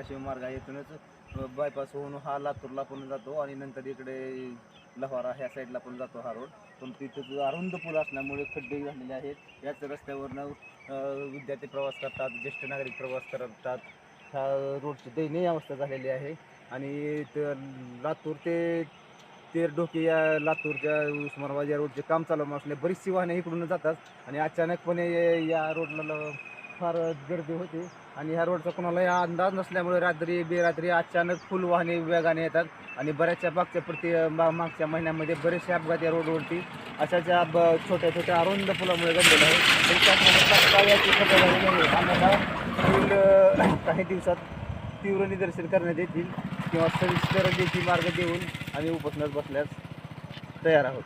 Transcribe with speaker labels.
Speaker 1: धाराशिव मार्ग आहे. इथूनच बायपास होऊन हा लातूरला पण जातो आणि नंतर इकडे लव्हारा ह्या साईडला पण जातो हा रोड पण तिथं अरुंद पूल असल्यामुळे खड्डे झालेले आहेत. याच रस्त्यावरनं विद्यार्थी प्रवास करतात ज्येष्ठ नागरिक प्रवास करतात. ह्या रोडची दयनीय अवस्था झालेली आहे. आणि लातूर ते तेर डोके या लातूरच्या उस्मानाबाद या रोडचे काम चालू असले बरीचशी वाहने इकडून जातात. आणि अचानकपणे या रोडला फार गर्दी होते. आणि ह्या रोडचा कोणालाही अंदाज नसल्यामुळे रात्री बेरात्री अचानक फुल वाहने वेगाने येतात. आणि बऱ्याचशा मागच्या प्रति मा- मागच्या महिन्यामध्ये बरेचसे अपघात या रोडवरती अशाच्या ब- छोट्या छोट्या अरुंद पुलामुळे घडलेले आहेत. तरी तात्काळ याची आम्हाला पुढील अ, काही दिवसात तीव्र निदर्शन करण्यात येतील किंवा सविस्तर देखील मार्ग देऊन आम्ही उपोषणात बसल्यास तयार आहोत.